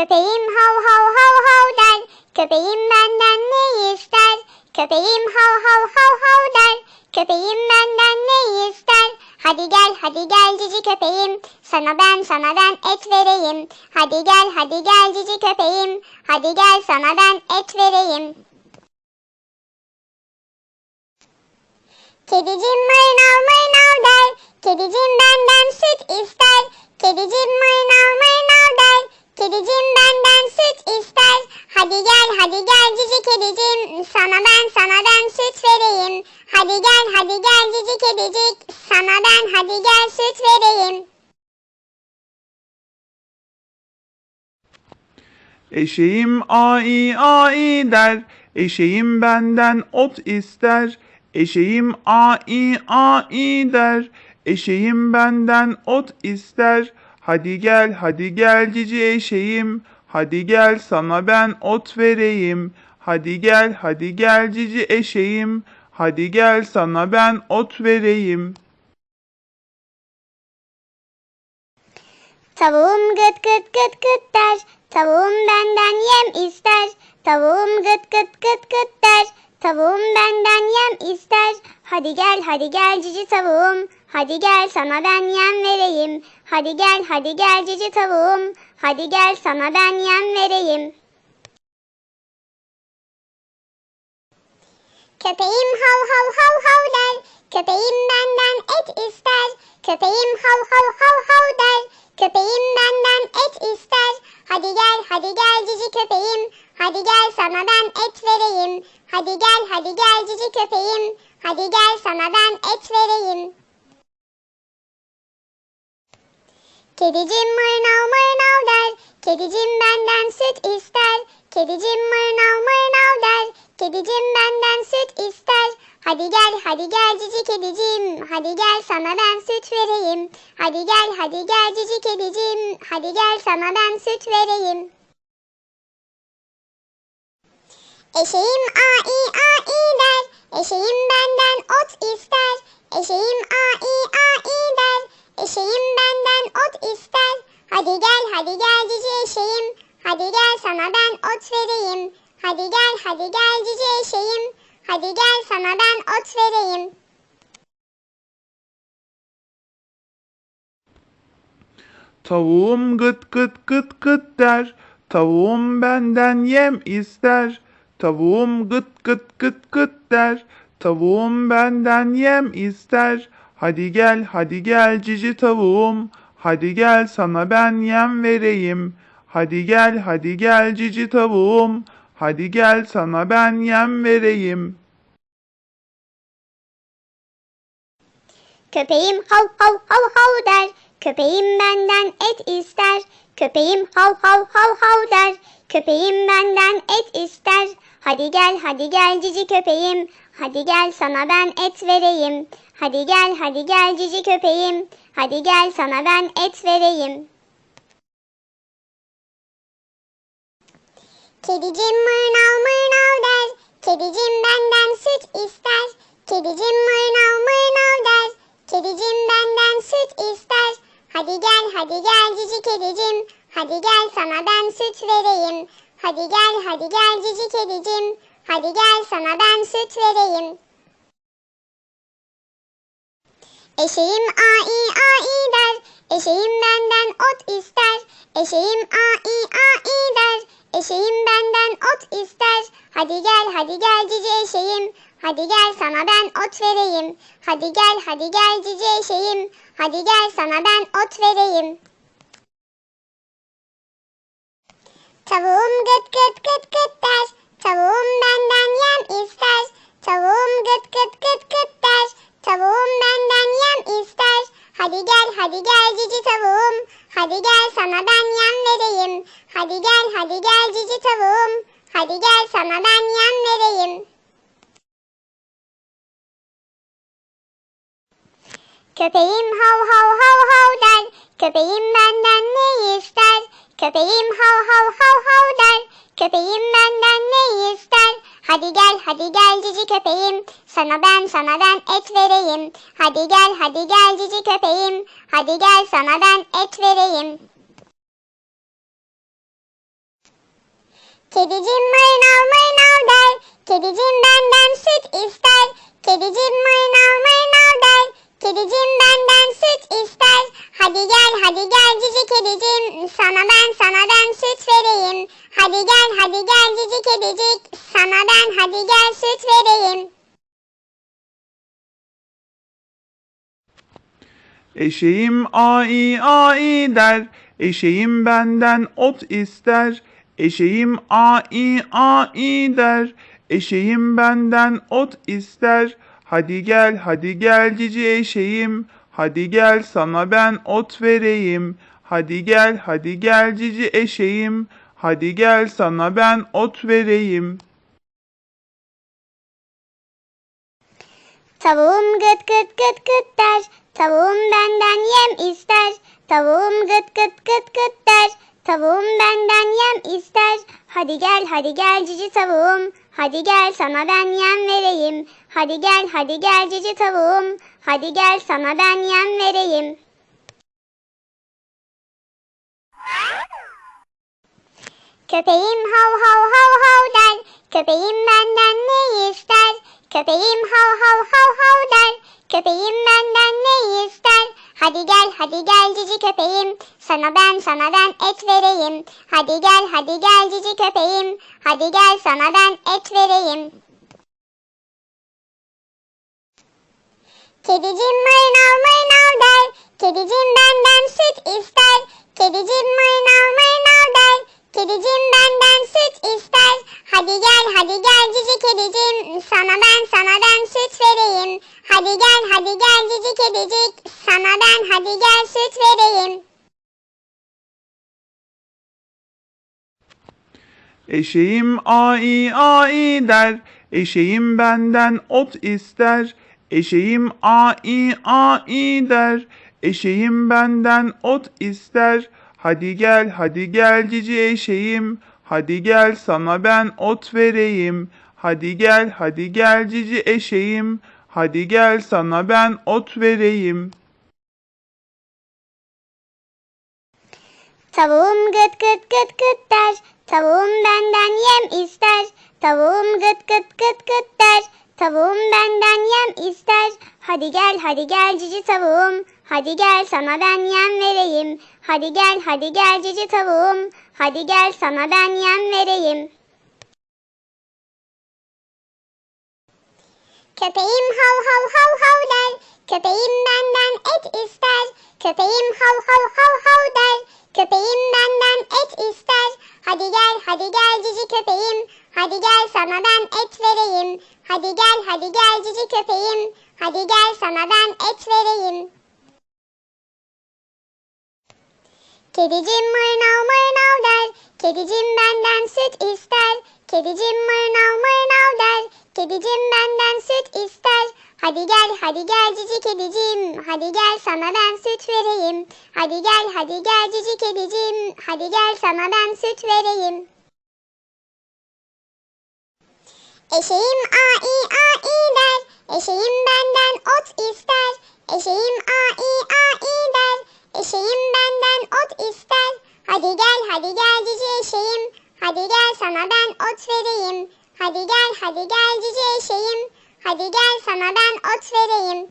Köpeğim hav hav hav hav der. Köpeğim benden ne ister? Köpeğim hav hav hav hav der. Köpeğim benden ne ister? Hadi gel hadi gel cici köpeğim. Sana ben sana ben et vereyim. Hadi gel hadi gel cici köpeğim. Hadi gel sana ben et vereyim. Kedicim maynav maynav der. Kedicim benden süt ister. Kedicim maynav maynav der. Kedicim benden süt ister. Hadi gel hadi gel cici kedicim. Sana ben sana ben süt vereyim. Hadi gel hadi gel cici kedicik. Sana ben hadi gel süt vereyim. Eşeğim ai ai der. Eşeğim benden ot ister. Eşeğim ai ai der. Eşeğim benden ot ister. Hadi gel hadi gel cici eşeğim. Hadi gel sana ben ot vereyim. Hadi gel hadi gel cici eşeğim. Hadi gel sana ben ot vereyim. Tavuğum gıt gıt gıt gıt der. Tavuğum benden yem ister. Tavuğum gıt gıt gıt gıt der. Tavuğum benden yem ister. Hadi gel hadi gel cici tavuğum. Hadi gel sana ben yem vereyim. Hadi gel hadi gel cici tavuğum. Hadi gel sana ben yem vereyim. Köpeğim hav hav hav hav der. Köpeğim benden et ister. Köpeğim hav hav hav hav der. Köpeğim benden et ister. Hadi gel hadi gel cici köpeğim. Hadi gel sana ben et vereyim. Hadi gel hadi gel cici köpeğim. Hadi gel sana ben et vereyim. Kedicim mırnav mırnav der. Kedicim benden süt ister. Kedicim mırnav mırnav der. Kedicim benden süt ister. Hadi gel hadi gel cici kedicim. Hadi gel sana ben süt vereyim. Hadi gel hadi gel cici kedicim. Hadi gel sana ben süt vereyim. Eşeğim ai ai der. Eşeğim benden ot ister. Eşeğim ai ai der. Eşeğim benden ot ister. Hadi gel hadi gel cici eşeğim. Hadi gel sana ben ot vereyim. Hadi gel hadi gel cici eşeğim. Hadi gel sana ben ot vereyim. Tavuğum gıt gıt gıt gıt der. Tavuğum benden yem ister. Tavuğum gıt gıt gıt gıt der. Tavuğum benden yem ister. Hadi gel hadi gel cici tavuğum. Hadi gel sana ben yem vereyim. Hadi gel hadi gel cici tavuğum. Hadi gel sana ben yem vereyim. Köpeğim hav hav hav hav der. Köpeğim benden et ister. Köpeğim hav hav hav hav der. Köpeğim benden et ister. Hadi gel hadi gel cici köpeğim. Hadi gel sana ben et vereyim. Hadi gel hadi gel cici köpeğim. Hadi gel sana ben et vereyim. Kedicim mırnav mırnav der. Kedicim benden süt ister. Kedicim mırnav mırnav der. Kedicim benden süt ister. Hadi gel hadi gel cici kedicim. Hadi gel sana ben süt vereyim. Hadi gel hadi gel cici kedicim. Hadi gel sana ben süt vereyim. Eşeğim ai ai der. Eşeğim benden ot ister. Eşeğim ai ai der. Eşeğim benden ot ister. Hadi gel hadi gel cici eşeğim. Hadi gel sana ben ot vereyim. Hadi gel hadi gel cici eşeğim. Hadi gel sana ben ot vereyim. Tavuğum gıt gıt gıt gıt der. Tavuğum benden yem ister. Tavuğum gıt gıt gıt gıt der. Tavuğum benden yem ister. Hadi gel hadi gel cici tavuğum. Hadi gel sana ben yem vereyim. Hadi gel hadi gel cici tavuğum. Hadi gel sana ben yem vereyim. Köpeğim hav hav hav hav der. Köpeğim benden ne ister? Köpeğim hav hav hav hav der. Köpeğim benden ne ister? Hadi gel hadi gel cici köpeğim. Sana ben sana ben et vereyim. Hadi gel hadi gel cici köpeğim. Hadi gel sana ben et vereyim. Kedicim mırnav mırnav der. Kedicim benden süt ister. Kedicim mırnav mırnav der. Kedicim benden süt ister. Hadi gel hadi gel cici kedicim. Sana ben sana ben süt vereyim. Hadi gel hadi gel cici kedicik. Sana ben hadi gel süt vereyim. Eşeğim ai ai der. Eşeğim benden ot ister. Eşeğim ai ai der. Eşeğim benden ot ister. Hadi gel hadi gel cici eşeğim. Hadi gel sana ben ot vereyim. Hadi gel hadi gel cici eşeğim. Hadi gel sana ben ot vereyim. Tavuğum gıt gıt gıt gıt der. Tavuğum benden yem ister. Tavuğum gıt gıt gıt gıt der. Tavuğum benden yem ister. Hadi gel hadi gel cici tavuğum. Hadi gel sana ben yem vereyim. Hadi gel hadi gel cici tavuğum. Hadi gel sana ben yem vereyim. Köpeğim hav hav hav hav der. Köpeğim benden ne ister? Köpeğim hav hav hav hav der. Köpeğim benden ne ister? Hadi gel hadi gel cici köpeğim. Sana ben sana ben et vereyim. Hadi gel hadi gel cici köpeğim. Hadi gel sana ben et vereyim. Kedicim mırnav mırnav der. Kedicim benden süt ister. Kedicim mırnav mırnav der. Kedicim benden süt ister. Hadi gel hadi gel cici kedicim. Sana ben sana ben süt vereyim. Hadi gel hadi gel cici kedicik. Sana ben hadi gel süt vereyim. Eşeğim ai ai der. Eşeğim benden ot ister. Eşeğim ai ai der. Eşeğim benden ot ister. Hadi gel hadi gel cici eşeğim. Hadi gel sana ben ot vereyim. Hadi gel hadi gel cici eşeğim. Hadi gel sana ben ot vereyim. Tavuğum gıt gıt gıt gıt der. Tavuğum benden yem ister. Tavuğum gıt gıt gıt gıt der. Tavuğum benden yem ister. Hadi gel hadi gel cici tavuğum. Hadi gel sana ben yem vereyim. Hadi gel hadi gel cici tavuğum. Hadi gel sana ben yem vereyim. Köpeğim hav hav hav hav der. Köpeğim benden et ister. Köpeğim hav hav hav hav der. Köpeğim benden et ister. Hadi gel hadi gel cici köpeğim. Hadi gel sana ben et vereyim. Hadi gel hadi gel cici köpeğim. Hadi gel sana ben et vereyim. Kedicim mırnav mırnav der. Kedicim benden süt ister. Kedicim mırnav mırnav der. Kedicim benden süt ister. Hadi gel hadi gel cici kedicim. Hadi gel sana ben süt vereyim. Hadi gel hadi gel cici kedicim. Hadi gel sana ben süt vereyim. Eşeğim ai ai der. Eşeğim benden ot ister. Eşeğim ai ai der. Eşeğim benden ot ister. Hadi gel hadi gel cici eşeğim. Hadi gel sana ben ot vereyim. Hadi gel hadi gel cici eşeğim. Hadi gel sana ben ot vereyim.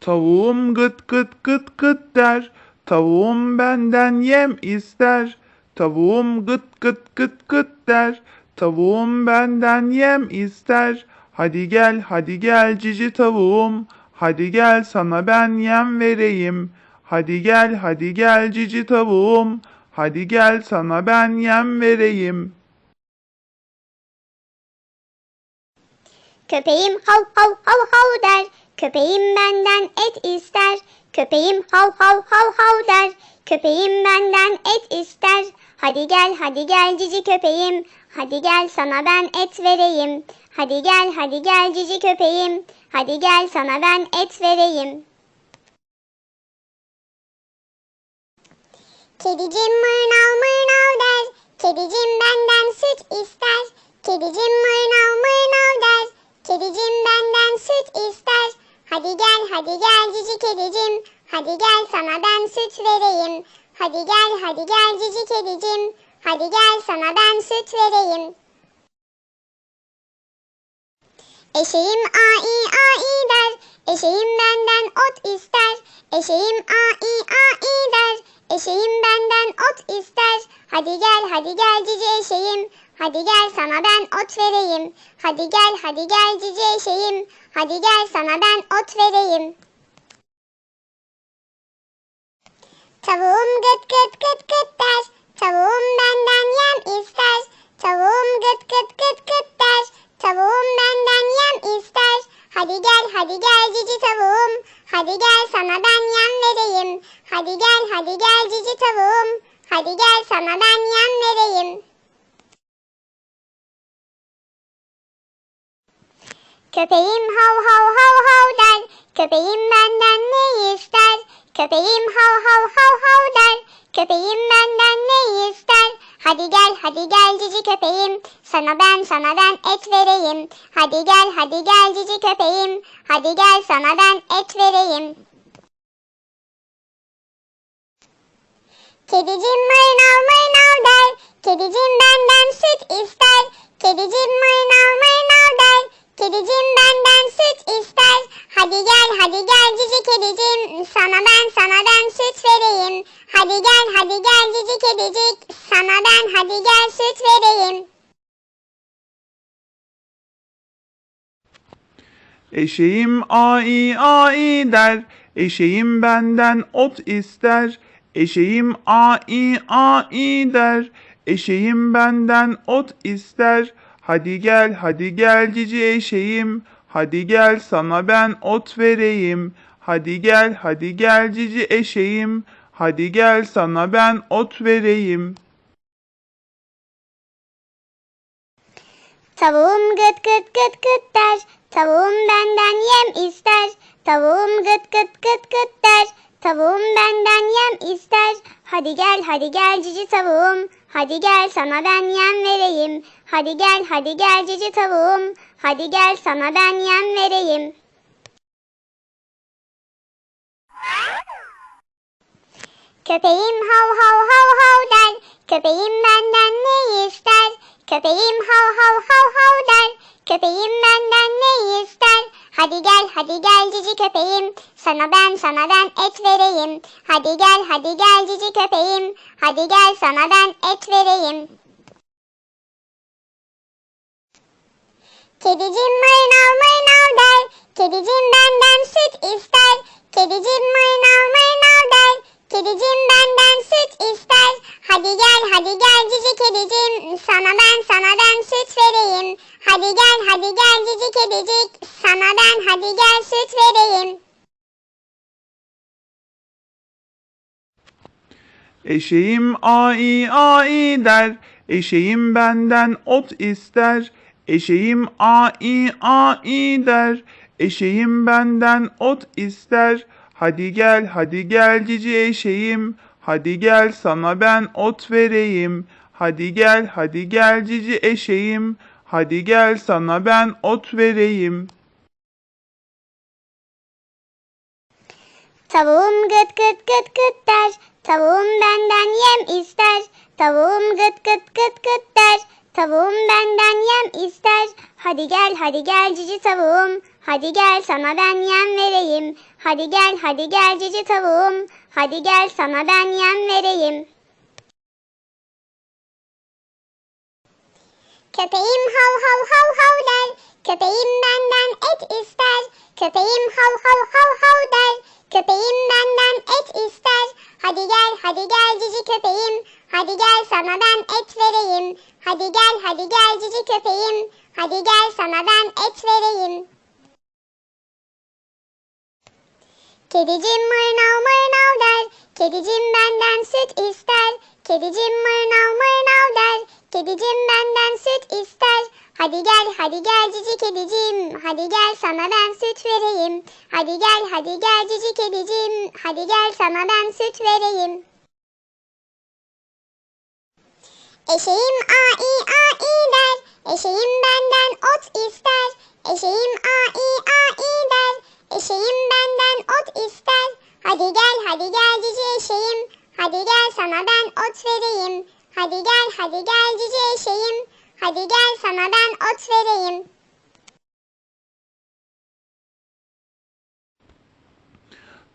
Tavuğum gıt gıt gıt gıt der. Tavuğum benden yem ister. Tavuğum gıt gıt gıt gıt der. Tavuğum benden yem ister. Hadi gel hadi gel cici tavuğum. Hadi gel sana ben yem vereyim. Hadi gel hadi gel cici tavuğum. Hadi gel sana ben yem vereyim. Köpeğim hav hav hav hav der. Köpeğim benden et ister. Köpeğim hav hav hav hav der. Köpeğim benden et ister. Hadi gel hadi gel cici köpeğim. Hadi gel sana ben et vereyim. Hadi gel hadi gel cici köpeğim. Hadi gel sana ben et vereyim. Kedicim mırnav mırnav der. Kedicim benden süt ister. Kedicim mırnav mırnav der. Kedicim benden süt ister. Hadi gel hadi gel cici kedicim. Hadi gel sana ben süt vereyim. Hadi gel hadi gel cici kedicim. Hadi gel sana ben süt vereyim. Eşeğim ai ai der. Eşeğim benden ot ister. Eşeğim ai ai der. Eşeğim benden ot ister. Hadi gel hadi gel cici eşeğim. Hadi gel sana ben ot vereyim. Hadi gel hadi gel cici eşeğim. Hadi gel sana ben ot vereyim. Tavuğum gıt gıt gıt gıt der. Tavuğum benden yem ister. Tavuğum gıt gıt gıt gıt der. Tavuğum benden yem ister. Hadi gel hadi gel cici tavuğum. Hadi gel sana ben yem vereyim. Hadi gel hadi gel cici tavuğum. Hadi gel sana ben yem vereyim. Köpeğim hav hav hav hav der. Köpeğim benden ne ister? Köpeğim hav hav hav hav der. Köpeğim benden ne ister? Hadi gel hadi gel cici köpeğim. Sana ben sana ben et vereyim. Hadi gel hadi gel cici köpeğim. Hadi gel sana ben et vereyim. Kedicim mırnav mırnav der. Kedicim benden süt ister. Kedicim mırnav mırnav der. Kedicim benden süt ister. Hadi gel hadi gel cici kedicim. Sana ben sana ben süt vereyim. Hadi gel hadi gel cici kedicik. Sana ben hadi gel süt vereyim. Eşeğim ai ai der. Eşeğim benden ot ister. Eşeğim ai ai der. Eşeğim benden ot ister. Hadi gel hadi gel cici eşeğim. Hadi gel sana ben ot vereyim. Hadi gel hadi gel cici eşeğim. Hadi gel sana ben ot vereyim. Tavuğum gıt gıt gıt gıt der. Tavuğum benden yem ister. Tavuğum gıt gıt gıt gıt der. Tavuğum benden yem ister. Hadi gel hadi gel cici tavuğum. Hadi gel sana ben yem vereyim. Hadi gel hadi gel cici tavuğum. Hadi gel sana ben yem vereyim. Köpeğim hav hav hav hav der. Köpeğim benden ne ister? Köpeğim hav hav hav hav der. Köpeğim benden ne ister? Hadi gel hadi gel cici köpeğim. Sana ben sana ben et vereyim. Hadi gel hadi gel cici köpeğim. Hadi gel sana ben et vereyim. Kedicim mırnav mırnav der. Kedicim benden süt ister. Kedicim mırnav mırnav der. Kedicim benden süt ister. Hadi gel hadi gel cici kedicim. Sana ben sana ben süt vereyim. Hadi gel hadi gel cici kedicik. Sana ben hadi gel süt vereyim. Eşeğim ai ai der. Eşeğim benden ot ister. Eşeğim ai ai der. Eşeğim benden ot ister. Hadi gel hadi gel cici eşeğim. Hadi gel sana ben ot vereyim. Hadi gel hadi gel cici eşeğim. Hadi gel sana ben ot vereyim. Tavuğum gıt gıt gıt gıt der. Tavuğum benden yem ister. Tavuğum gıt gıt gıt gıt der. Tavuğum benden yem ister. Hadi gel hadi gel cici tavuğum. Hadi gel sana ben yem vereyim. Hadi gel hadi gel cici tavuğum. Hadi gel sana ben yem vereyim. Köpeğim hav hav hav hav der. Köpeğim benden et ister. Köpeğim hav hav hav hav der. Köpeğim benden et ister. Hadi gel hadi gel cici köpeğim. Hadi gel sana ben et vereyim. Hadi gel hadi gel cici köpeğim. Hadi gel sana ben et vereyim. Kedicim mırnav mırnav der. Kedicim benden süt ister. Kedicim mırnav mırnav der. Kedicim benden süt ister. Hadi gel hadi gel cici kedicim. Hadi gel sana ben süt vereyim. Hadi gel hadi gel cici kedicim. Hadi gel sana ben süt vereyim. Eşeğim ai ai der. Eşeğim benden ot ister. Eşeğim ai ai der. Eşeğim benden ot ister. Hadi gel hadi gel cici eşeğim. Hadi gel ot vereyim. Hadi gel hadi gel cici eşeğim. Hadi gel sana ben ot vereyim.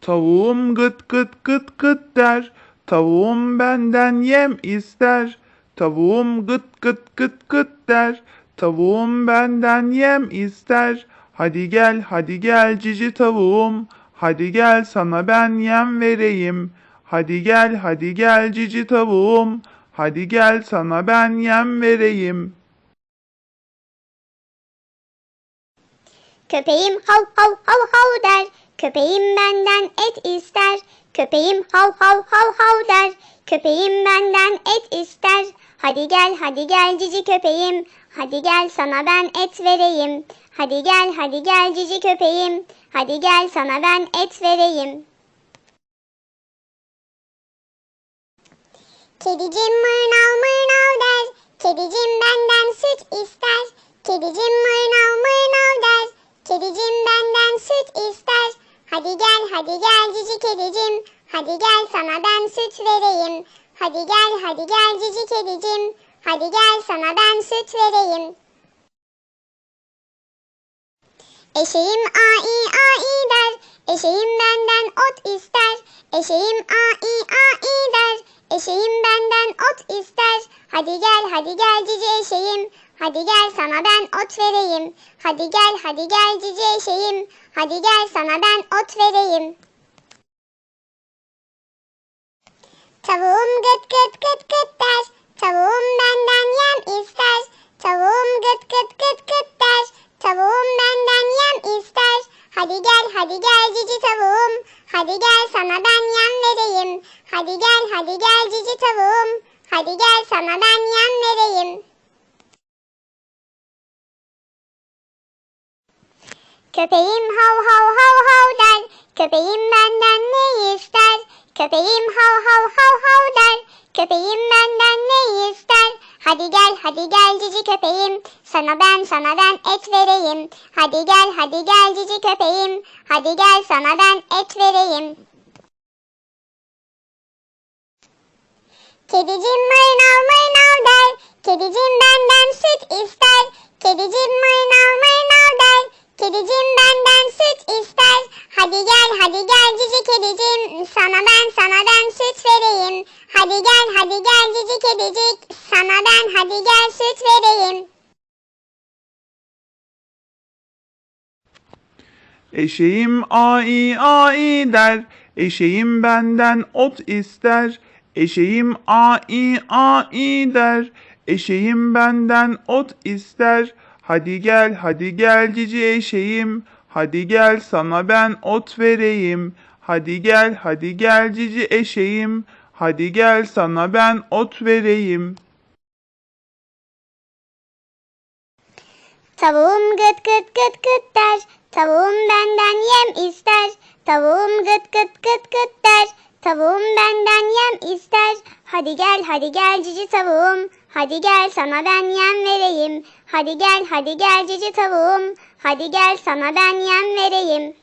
Tavuğum gıt gıt gıt gıt der. Tavuğum benden yem ister. Tavuğum gıt gıt gıt gıt der. Tavuğum benden yem ister. Hadi gel hadi gel cici tavuğum. Hadi gel sana ben yem vereyim. Hadi gel hadi gel cici tavuğum. Hadi gel sana ben yem vereyim. Köpeğim hav hav hav hav der. Köpeğim benden et ister. Köpeğim hav hav hav hav der. Köpeğim benden et ister. Hadi gel hadi gel cici köpeğim. Hadi gel sana ben et vereyim. Hadi gel hadi gel cici köpeğim. Hadi gel sana ben et vereyim. Kedicim mırnav mırnav der. Kedicim benden süt ister. Kedicim mırnav mırnav der. Kedicim benden süt ister. Hadi gel hadi gel cici kedicim. Hadi gel sana ben süt vereyim. Hadi gel hadi gel cici kedicim. Hadi gel sana ben süt vereyim. Eşeğim ai ai der. Eşeğim benden ot ister. Eşeğim ai ai der. Eşeğim benden ot ister. Hadi gel hadi gel cici eşeğim. Hadi gel sana ben ot vereyim. Hadi gel hadi gel cici eşeğim. Hadi gel sana ben ot vereyim. Tavuğum gıt gıt gıt gıt der. Tavuğum benden yem ister. Tavuğum gıt gıt gıt gıt der. Tavuğum benden yem ister. Hadi gel hadi gel cici tavuğum. Hadi gel sana ben yem vereyim. Hadi gel hadi gel cici tavuğum. Hadi gel sana ben yem vereyim. Köpeğim hav hav hav hav der. Köpeğim benden ne ister? Köpeğim hav hav hav hav der. Köpeğim benden ne ister? Hadi gel hadi gel cici köpeğim. Sana ben sana ben et vereyim. Hadi gel hadi gel cici köpeğim. Hadi gel sana ben et vereyim. Kedicim mırnav mırnav Eşeğim ai ai der. Eşeğim benden ot ister. Eşeğim ai ai der. Eşeğim benden ot ister. Hadi gel hadi gel cici eşeğim. Hadi gel sana ben ot vereyim. Hadi gel hadi gel cici eşeğim. Hadi gel sana ben ot vereyim. Tavuğum gıt gıt gıt gıt der. Tavuğum benden yem ister. Tavuğum gıt gıt gıt gıt der. Tavuğum benden yem ister. Hadi gel hadi gel cici tavuğum. Hadi gel sana ben yem vereyim. Hadi gel hadi gel cici tavuğum. Hadi gel sana ben yem vereyim.